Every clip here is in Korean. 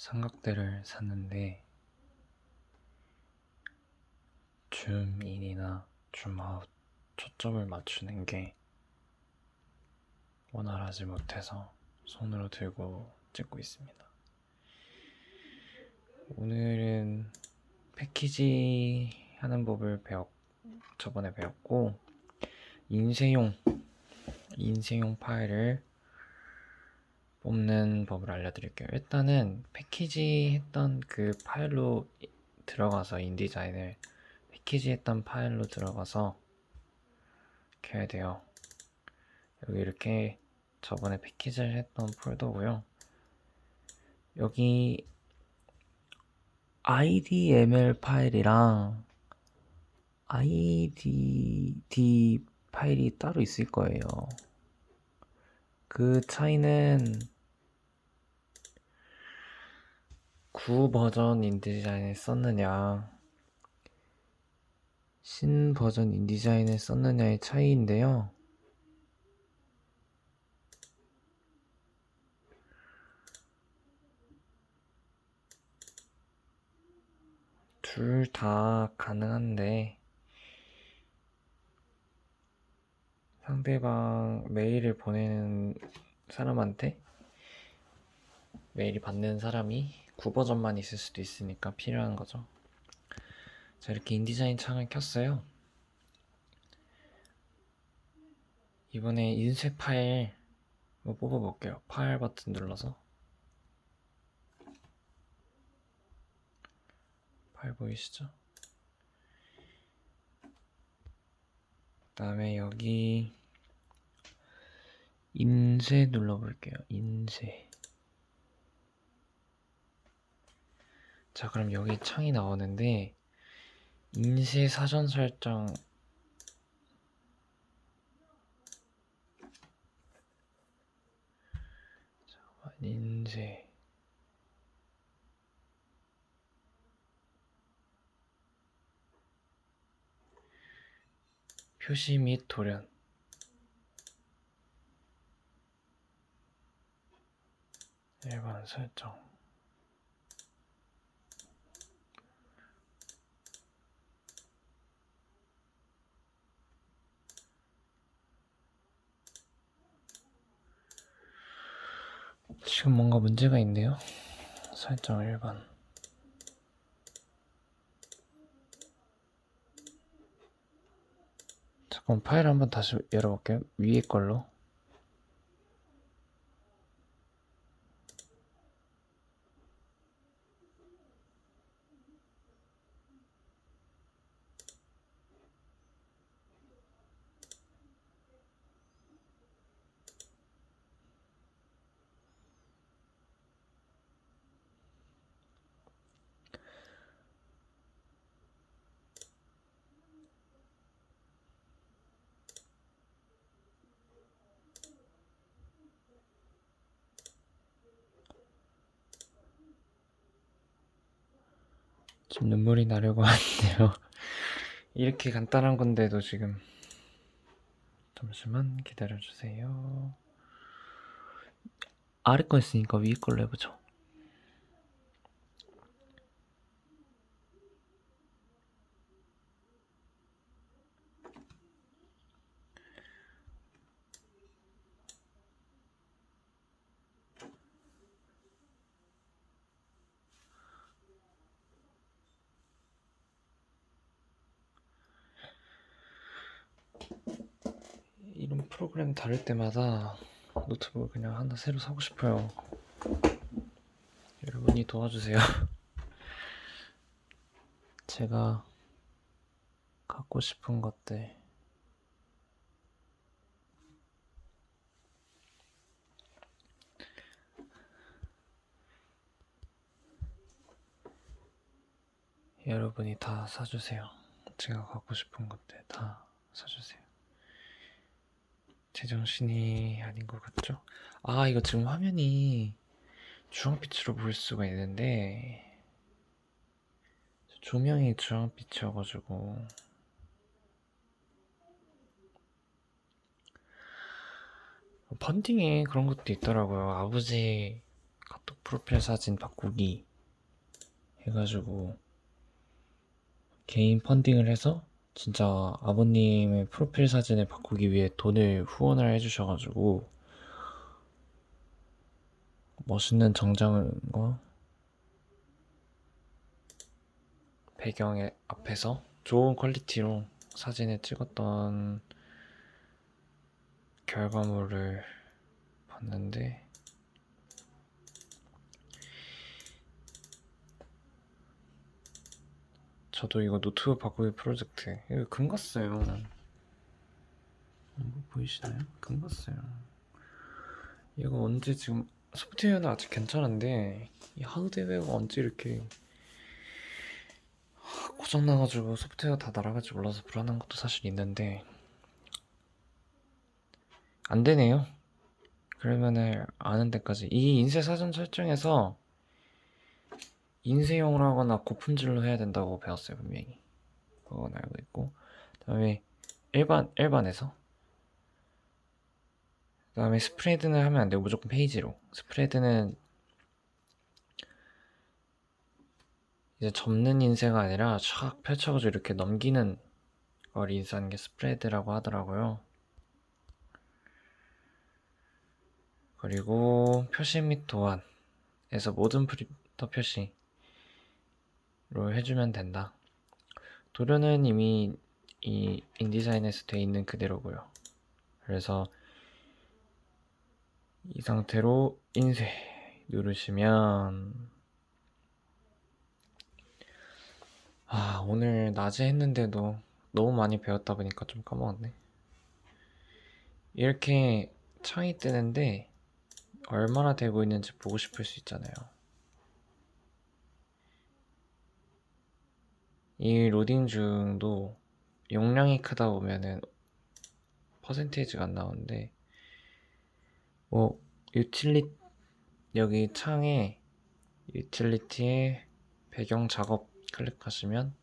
삼각대를 샀는데 줌인이나 줌아웃 초점을 맞추는 게 원활하지 못해서 손으로 들고 찍고 있습니다. 오늘은 패키지 하는 법을 배웠, 저번에 배웠고, 인쇄용, 인쇄용 파일을 뽑는 법을 알려드릴게요. 일단은 패키지 했던 그 파일로 들어가서 인디자인을 패키지 했던 파일로 들어가서 켜야 돼요. 여기 이렇게 저번에 패키지를 했던 폴더고요. 여기 IDML 파일이랑 IDD 파일이 따로 있을 거예요. 그 차이는 9 버전 인디자인을 썼느냐, 신 버전 인디자인을 썼느냐의 차이인데요. 둘 다 가능한데, 상대방 메일을 보내는 사람한테? 메일이 받는 사람이 9버전만 있을 수도 있으니까 필요한 거죠. 자, 이렇게 인디자인 창을 켰어요. 이번에 인쇄 파일 뭐 뽑아볼게요. 파일 버튼 눌러서 파일 보이시죠? 그 다음에 여기 인쇄 눌러볼게요. 인쇄. 자, 그럼 여기 창이 나오는데 인쇄 사전 설정. 인쇄. 표시 및 돌연. 일반 설정 지금 뭔가 문제가 있네요. 설정 일반 잠깐 파일 한번 다시 열어볼게요. 위에 걸로. 지금 눈물이 나려고 하는데요. 이렇게 간단한 건데도 지금 잠시만 기다려 주세요. 아래 거 있으니까 위에 걸로 해보죠. 이런 프로그램 다를 때마다 노트북을 그냥 하나 새로 사고 싶어요. 여러분이 도와주세요. 제가 갖고 싶은 것들 여러분이 다 사주세요. 제가 갖고 싶은 것들 다 사주세요. 제정신이 아닌 것 같죠? 아, 이거 지금 화면이 주황빛으로 보일 수가 있는데, 조명이 주황빛이어가지고, 펀딩에 그런 것도 있더라고요. 아버지 카톡 프로필 사진 바꾸기 해가지고 개인 펀딩을 해서 진짜 아버님의 프로필 사진을 바꾸기 위해 돈을 후원을 해주셔가지고 멋있는 정장과 배경의 앞에서 좋은 퀄리티로 사진을 찍었던 결과물을 봤는데 저도 이거 노트북 바꾸기 프로젝트 이거 금 갔어요 뭐 보이시나요? 금 갔어요 이거 언제 지금 소프트웨어는 아직 괜찮은데 이 하드웨어가 언제 이렇게 고장 나가지고 소프트웨어 다 날아갈지 몰라서 불안한 것도 사실 있는데 안 되네요. 그러면은 아는 데까지 이 인쇄 사전 설정에서 인쇄용으로 하거나 고품질로 해야 된다고 배웠어요 분명히. 그건 알고 있고. 그다음에 일반 일반에서. 그다음에 스프레드는 하면 안 돼요 무조건 페이지로. 스프레드는 이제 접는 인쇄가 아니라 촥 펼쳐가지고 이렇게 넘기는 걸 인쇄하는 게 스프레드라고 하더라고요. 그리고 표시 및 도안에서 모든 프린터 표시 로 해주면 된다. 도료는 이미 이 인디자인에서 돼 있는 그대로고요. 그래서 이 상태로 인쇄 누르시면 아, 오늘 낮에 했는데도 너무 많이 배웠다 보니까 좀 까먹었네. 이렇게 창이 뜨는데 얼마나 되고 있는지 보고 싶을 수 있잖아요. 이 로딩 중도 용량이 크다 보면은 퍼센테이지가 안 나오는데 뭐 유틸리 여기 창에 유틸리티에 배경 작업 클릭하시면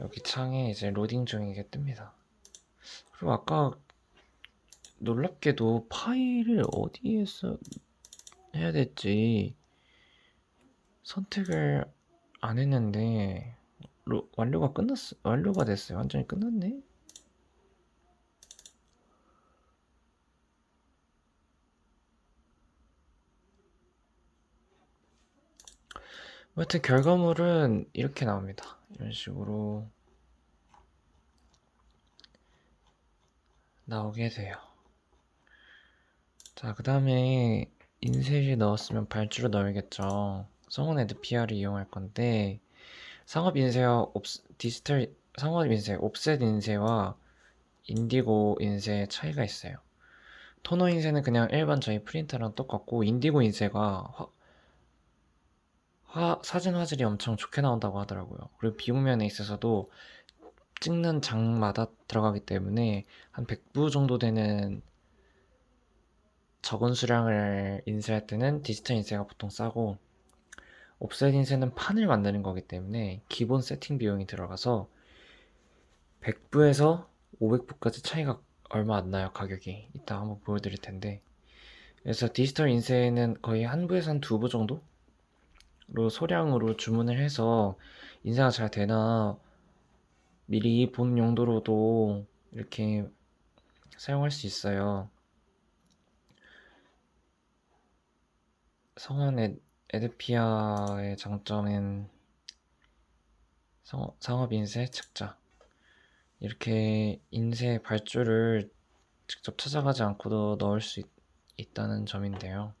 여기 창에 이제 로딩 중이게 뜹니다. 그리고 아까 놀랍게도 파일을 어디에서 해야 될지 선택을 안 했는데 로, 완료가 끝났어 완료가 됐어요. 완전히 끝났네. 여튼 결과물은 이렇게 나옵니다. 이런 식으로 나오게 돼요. 자, 그 다음에 인쇄를 넣었으면 발주로 넣어야겠죠. 성원 에드 PR을 이용할 건데 상업 인쇄와 옵스, 디지털 상업 인쇄, 옵셋 인쇄와 인디고 인쇄 차이가 있어요. 토너 인쇄는 그냥 일반 저희 프린터랑 똑같고 인디고 인쇄가 화, 화, 사진 화질이 엄청 좋게 나온다고 하더라고요. 그리고 비용면에 있어서도 찍는 장마다 들어가기 때문에 한 100부 정도 되는 적은 수량을 인쇄할 때는 디지털 인쇄가 보통 싸고 옵셋 인쇄는 판을 만드는 거기 때문에 기본 세팅 비용이 들어가서 100부에서 500부까지 차이가 얼마 안 나요 가격이 이따 한번 보여드릴 텐데 그래서 디지털 인쇄는 거의 한 부에서 한 두 부 정도 로 소량으로 주문을 해서 인쇄가 잘 되나 미리 본 용도로도 이렇게 사용할 수 있어요. 성원 에, 에드피아의 장점은 성, 상업 인쇄 측자 이렇게 인쇄 발주를 직접 찾아가지 않고도 넣을 수 있, 있다는 점인데요.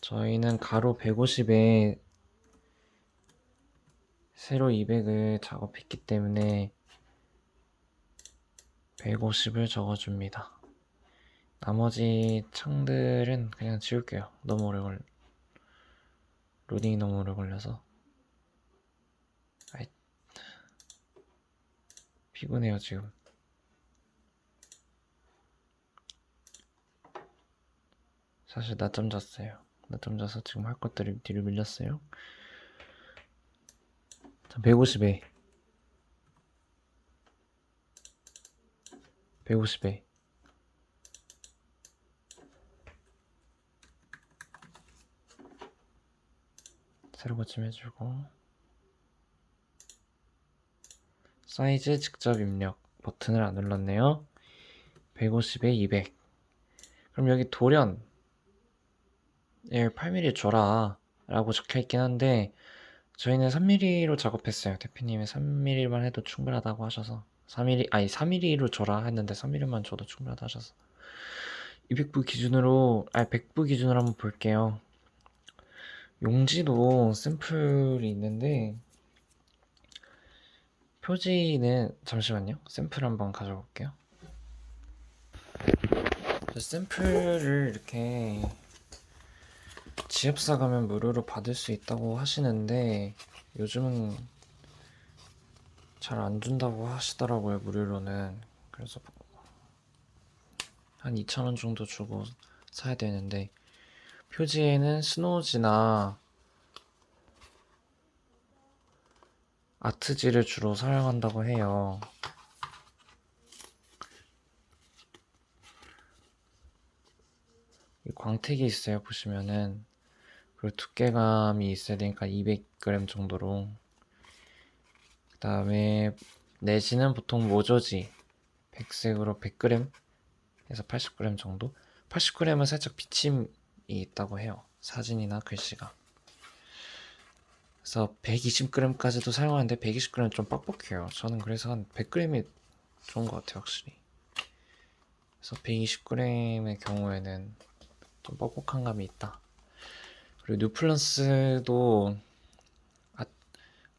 저희는 가로 150에 세로 200을 작업했기 때문에 150을 적어줍니다. 나머지 창들은 그냥 지울게요. 너무 오래 걸, 로딩이 너무 오래 걸려서. 아이, 피곤해요, 지금. 사실 낮잠 잤어요. 낮잠 자서 지금 할 것들이 뒤로 밀렸어요. 자, 150에 150에 새로 고침해주고. 사이즈 직접 입력 버튼을 안 눌렀네요. 150에 200 그럼 여기 돌연. 8mm 줘라 라고 적혀있긴 한데 저희는 3mm로 작업했어요. 대표님이 3mm만 해도 충분하다고 하셔서. 3mm 아니 3mm로 줘라 했는데 3mm만 줘도 충분하다 하셔서. 200부 기준으로 아니 100부 기준으로 한번 볼게요 용지도 샘플이 있는데 표지는 잠시만요. 샘플 한번 가져볼게요. 저 샘플을 이렇게 지업사 가면 무료로 받을 수 있다고 하시는데 요즘은 잘 안 준다고 하시더라고요 무료로는. 그래서 한 2,000원 정도 주고 사야 되는데 표지에는 스노우지나 아트지를 주로 사용한다고 해요. 이 광택이 있어요 보시면은. 그리고 두께감이 있어야 되니까 200g 정도로. 그 다음에 내지는 보통 모조지 백색으로 100g 에서 80g 정도? 80g은 살짝 비침이 있다고 해요. 사진이나 글씨가. 그래서 120g까지도 사용하는데 120g은 좀 뻑뻑해요. 저는 그래서 한 100g이 좋은 것 같아요 확실히. 그래서 120g의 경우에는 좀 뻑뻑한 감이 있다. 그리고 뉴플런스도 아,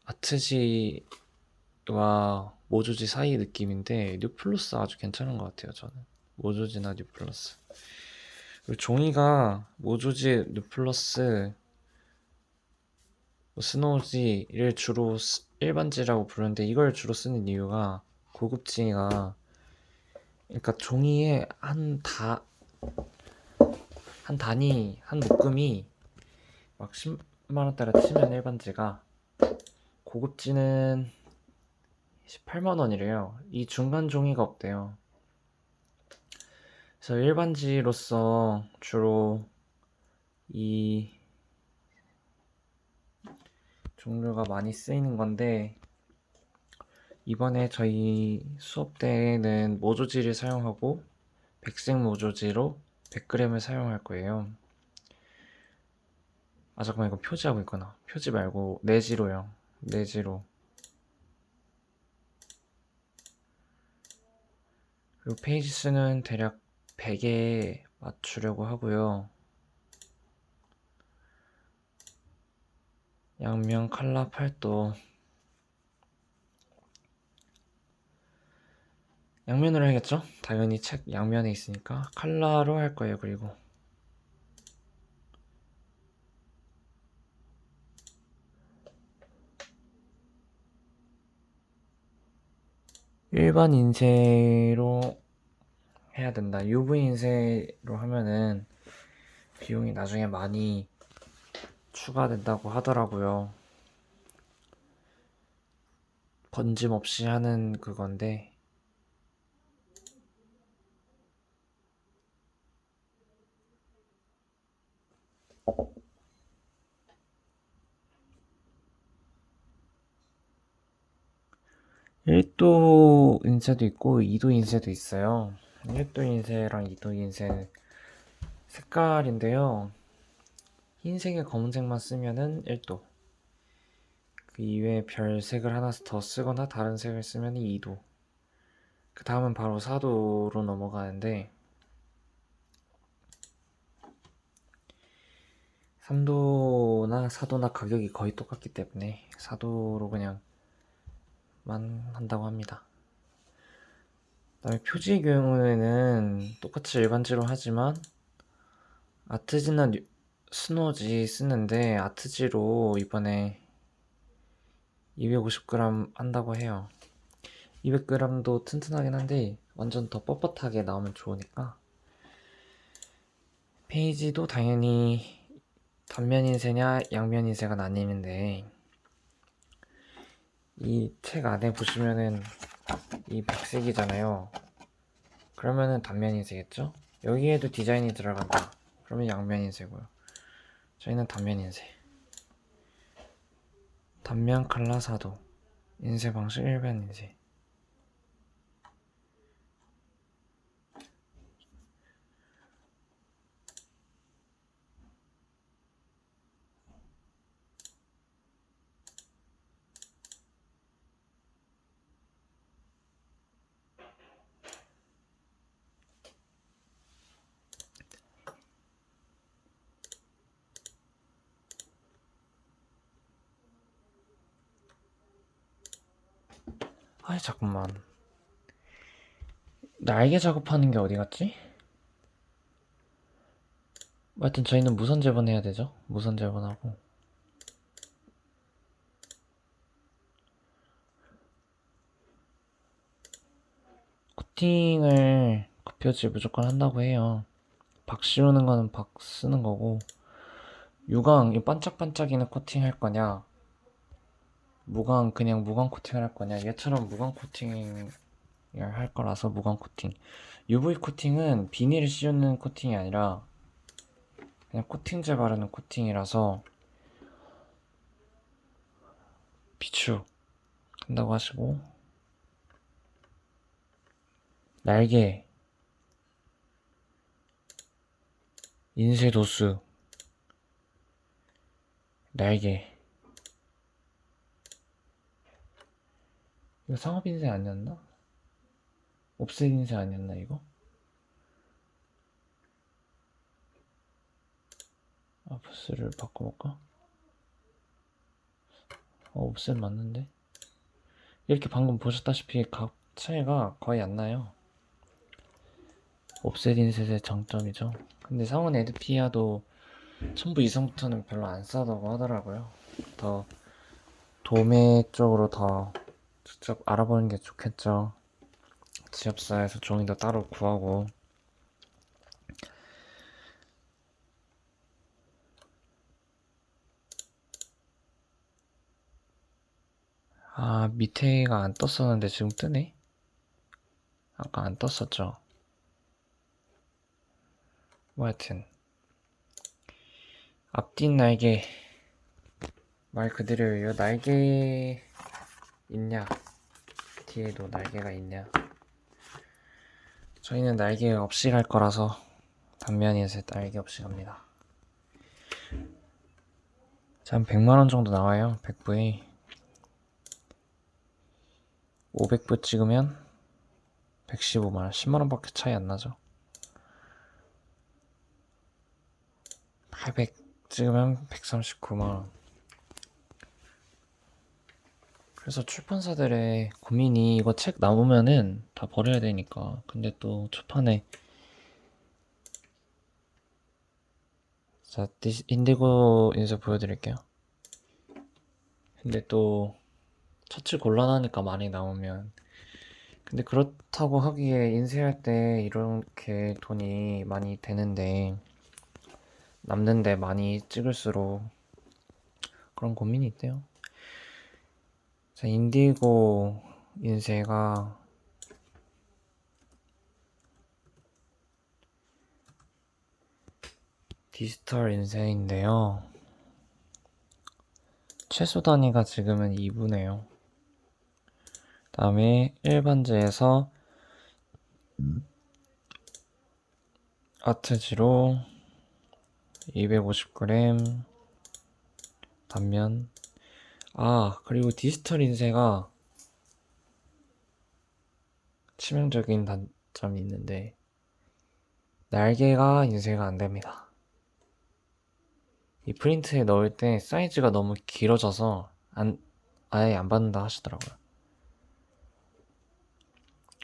아트지와 모조지 사이 느낌인데 뉴플러스 아주 괜찮은 것 같아요 저는. 모조지나 뉴플러스 종이가 모조지 뉴플러스 뭐 스노우지를 주로 쓰- 일반지라고 부르는데 이걸 주로 쓰는 이유가 고급지가 그러니까 종이의 한 다, 한 단위, 한 묶음이 막 10만원대라 치면 일반지가 고급지는 18만 원이래요. 이 중간 종이가 없대요. 그래서 일반지로서 주로 이 종류가 많이 쓰이는 건데 이번에 저희 수업 때는 모조지를 사용하고 백색 모조지로 100g을 사용할 거예요. 아 잠깐만 이거 표지하고 있구나. 표지 말고 내지로요. 내지로. 그리고 페이지 수는 대략 100에 맞추려고 하고요. 양면 칼라 팔도 양면으로 해야겠죠? 당연히 책 양면에 있으니까 칼라로 할 거예요. 그리고 일반 인쇄로 해야 된다. UV 인쇄로 하면은 비용이 나중에 많이 추가된다고 하더라고요. 번짐 없이 하는 그건데 일도 인쇄도 있고 2도 인쇄도 있어요. 1도 인쇄랑 2도 인쇄 색깔인데요. 흰색에 검은색만 쓰면은 1도. 그 이외에 별색을 하나 더 쓰거나 다른 색을 쓰면 2도. 그 다음은 바로 4도로 넘어가는데 3도나 4도나 가격이 거의 똑같기 때문에 4도로 그냥 만 한다고 합니다. 그다음에 표지의 경우에는 똑같이 일반지로 하지만 아트지나 뉴- 스노지 쓰는데 아트지로 이번에 250g 한다고 해요. 200g도 튼튼하긴 한데 완전 더 뻣뻣하게 나오면 좋으니까 페이지도 당연히 단면 인쇄냐 양면 인쇄가 나뉘는데 이 책 안에 보시면은 이 백색이잖아요. 그러면은 단면 인쇄겠죠? 여기에도 디자인이 들어간다. 그러면 양면 인쇄고요. 저희는 단면 인쇄. 단면 칼라 사도 인쇄 방식 일반 인쇄 아이 잠깐만 날개 작업하는 게 어디 갔지? 하여튼 저희는 무선 재본해야 되죠. 무선 재본하고. 코팅을 급표지 무조건 한다고 해요. 박 씌우는 거는 박 쓰는 거고. 유광 이 반짝반짝이는 코팅 할 거냐? 무광 그냥 무광 코팅을 할 거냐? 얘처럼 무광 코팅을 할 거라서 무광 코팅 UV 코팅은 비닐을 씌우는 코팅이 아니라 그냥 코팅제 바르는 코팅이라서 비추 한다고 하시고 날개 인쇄 도수 날개 이거 상업 인쇄 아니었나? 옵셋 인쇄 아니었나 이거? 아프스를 바꿔볼까? 어, 옵셋 맞는데? 이렇게 방금 보셨다시피 각 차이가 거의 안 나요. 옵셋 인쇄의 장점이죠. 근데 상온 에드피아도 1000부 이상부터는 별로 안 싸다고 하더라고요. 더 도매 쪽으로 더 직접 알아보는 게 좋겠죠. 지업사에서 종이도 따로 구하고. 아, 밑에가 안 떴었는데 지금 뜨네? 아까 안 떴었죠. 뭐 하여튼. 앞뒤 날개. 말 그대로예요. 날개 있냐? 뒤에도 날개가 있냐? 저희는 날개 없이 갈 거라서 단면에서 날개 없이 갑니다. 자, 한 100만원 정도 나와요. 100부에. 500부 찍으면 115만원. 10만원 밖에 차이 안 나죠. 800 찍으면 139만원. 그래서 출판사들의 고민이 이거 책 나오면은 다 버려야 되니까. 근데 또 초판에 자, 인디고 인쇄 보여드릴게요. 근데 또 처치 곤란하니까 많이 나오면. 근데 그렇다고 하기에 인쇄할 때 이렇게 돈이 많이 되는데 남는데 많이 찍을수록 그런 고민이 있대요. 자, 인디고 인쇄가 디지털 인쇄인데요. 최소 단위가 지금은 2부네요. 다음에 일반지에서 아트지로 250g 단면 아 그리고 디지털 인쇄가 치명적인 단점이 있는데 날개가 인쇄가 안 됩니다. 이 프린트에 넣을 때 사이즈가 너무 길어져서 안 아예 안 받는다 하시더라고요.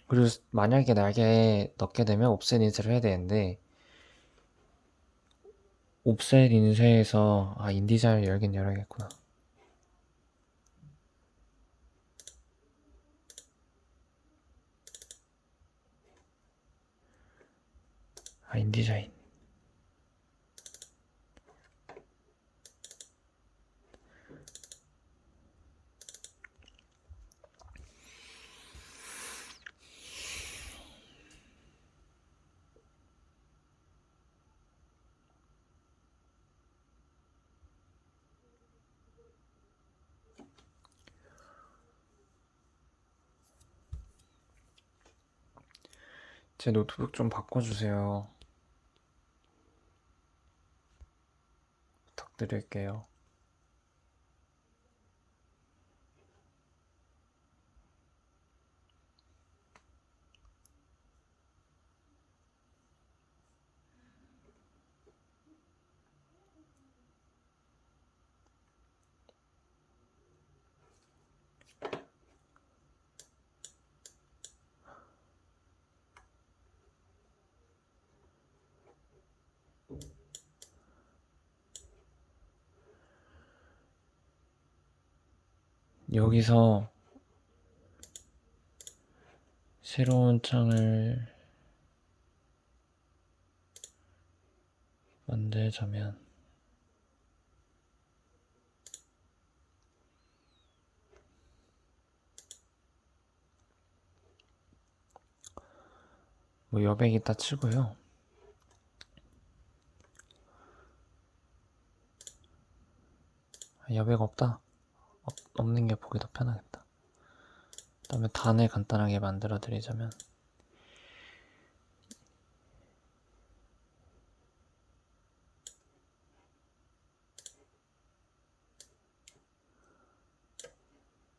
그리고 만약에 날개에 넣게 되면 옵셋 인쇄를 해야 되는데 옵셋 인쇄에서 아 인디자를 열긴 열어야겠구나. 아, 인디자인. 제 노트북 좀 바꿔주세요. 부탁드릴게요. 여기서 새로운 창을 만들자면 뭐 여백 있다 치고요. 여백 없다. 없, 없는 게 보기 더 편하겠다. 그 다음에 단을 간단하게 만들어 드리자면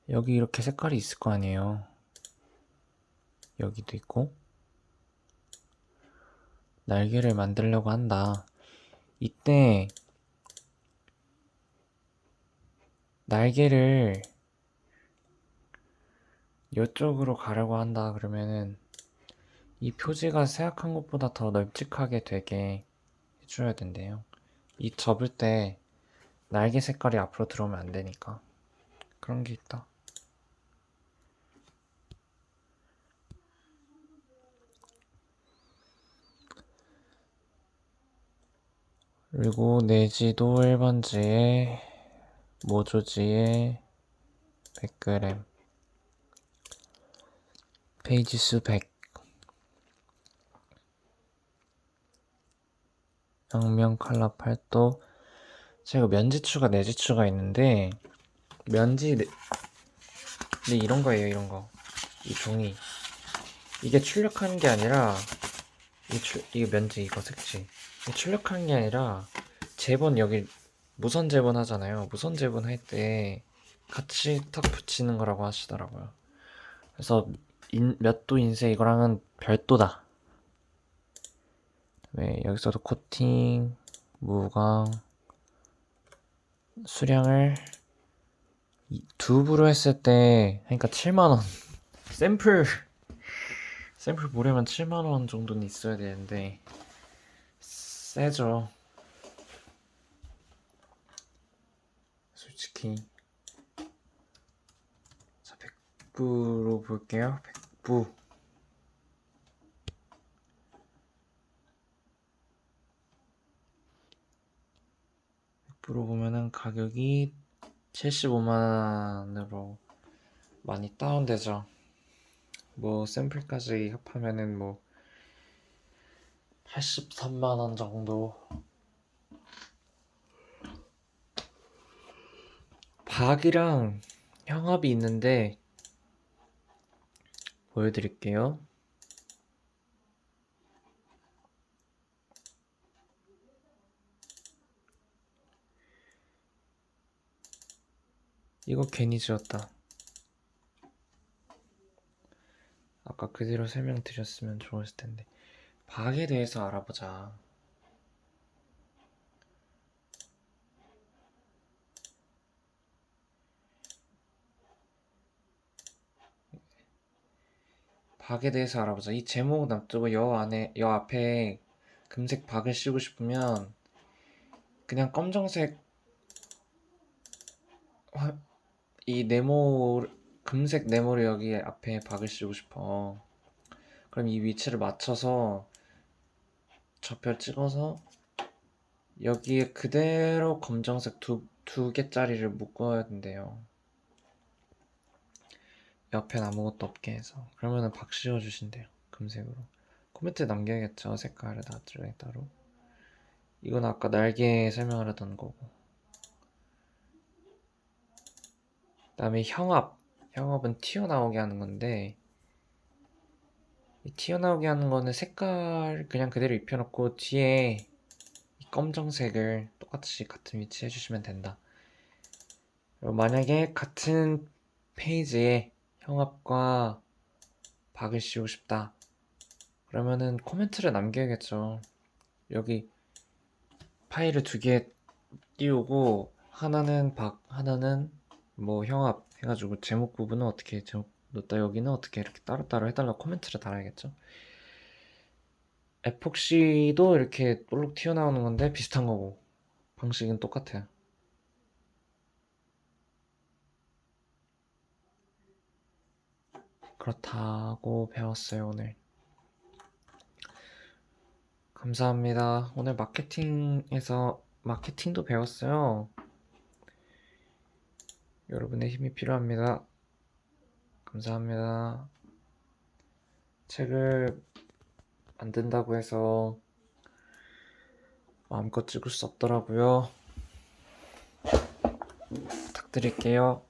여기 이렇게 색깔이 있을 거 아니에요. 여기도 있고 날개를 만들려고 한다. 이때 날개를 이쪽으로 가려고 한다 그러면은 이 표지가 생각한 것보다 더 널찍하게 되게 해줘야 된대요. 이 접을 때 날개 색깔이 앞으로 들어오면 안 되니까 그런 게 있다. 그리고 내지도 1번지에 모조지에 100g 페이지 수 100 양면 칼라 8도. 제가 면지추가 내지추가 있는데 면지 내... 근데 이런 거예요 이런 거이 종이. 이게 출력하는 게 아니라 이 출... 이게 면지 이거 색지. 출력하는 게 아니라 제본 여기 무선 제본 하잖아요 무선 제본 할 때 같이 탁 붙이는 거라고 하시더라고요 그래서 인, 몇 도 인쇄 이거랑은 별도다. 네, 여기서도 코팅, 무광, 수량을 두 부로 했을 때, 그러니까 7만 원. 샘플, 샘플 보려면 7만 원 정도는 있어야 되는데, 세죠. 솔직히. 자, 100부로 볼게요. 100부. 100부로 보면은 가격이 75만원으로 많이 다운되죠. 뭐 샘플까지 합하면은 뭐 83만원 정도. 박이랑 형압이 있는데 보여드릴게요. 이거 괜히 지었다. 아까 그대로 설명드렸으면 좋았을 텐데. 박에 대해서 알아보자. 박에 대해서 알아보자. 이 제목 놔두고 여 안에 여 앞에 금색 박을 씌우고 싶으면 그냥 검정색 화, 이 네모 금색 네모를 여기 앞에 박을 씌우고 싶어. 그럼 이 위치를 맞춰서 좌표 찍어서 여기에 그대로 검정색 두, 두 개짜리를 묶어야 된대요. 옆엔 아무것도 없게 해서. 그러면은 박 씌워 주신대요 금색으로. 코멘트 남겨야겠죠 색깔을 나중에 따로. 이건 아까 날개 설명하려던 거고. 그 다음에 형압. 형압은 튀어나오게 하는 건데 이 튀어나오게 하는 거는 색깔 그냥 그대로 입혀놓고 뒤에 이 검정색을 똑같이 같은 위치에 해주시면 된다. 그리고 만약에 같은 페이지에 형압과 박을 씌우고 싶다. 그러면은 코멘트를 남겨야겠죠. 여기 파일을 두 개 띄우고 하나는 박, 하나는 뭐 형압 해가지고 제목 부분은 어떻게 제목 넣었다 여기는 어떻게 이렇게 따로따로 해달라 코멘트를 달아야겠죠. 에폭시도 이렇게 볼록 튀어나오는 건데 비슷한 거고 방식은 똑같아요. 그렇다고 배웠어요 오늘. 감사합니다. 오늘 마케팅에서 마케팅도 배웠어요. 여러분의 힘이 필요합니다. 감사합니다. 책을 만든다고 해서 마음껏 찍을 수 없더라고요. 부탁드릴게요.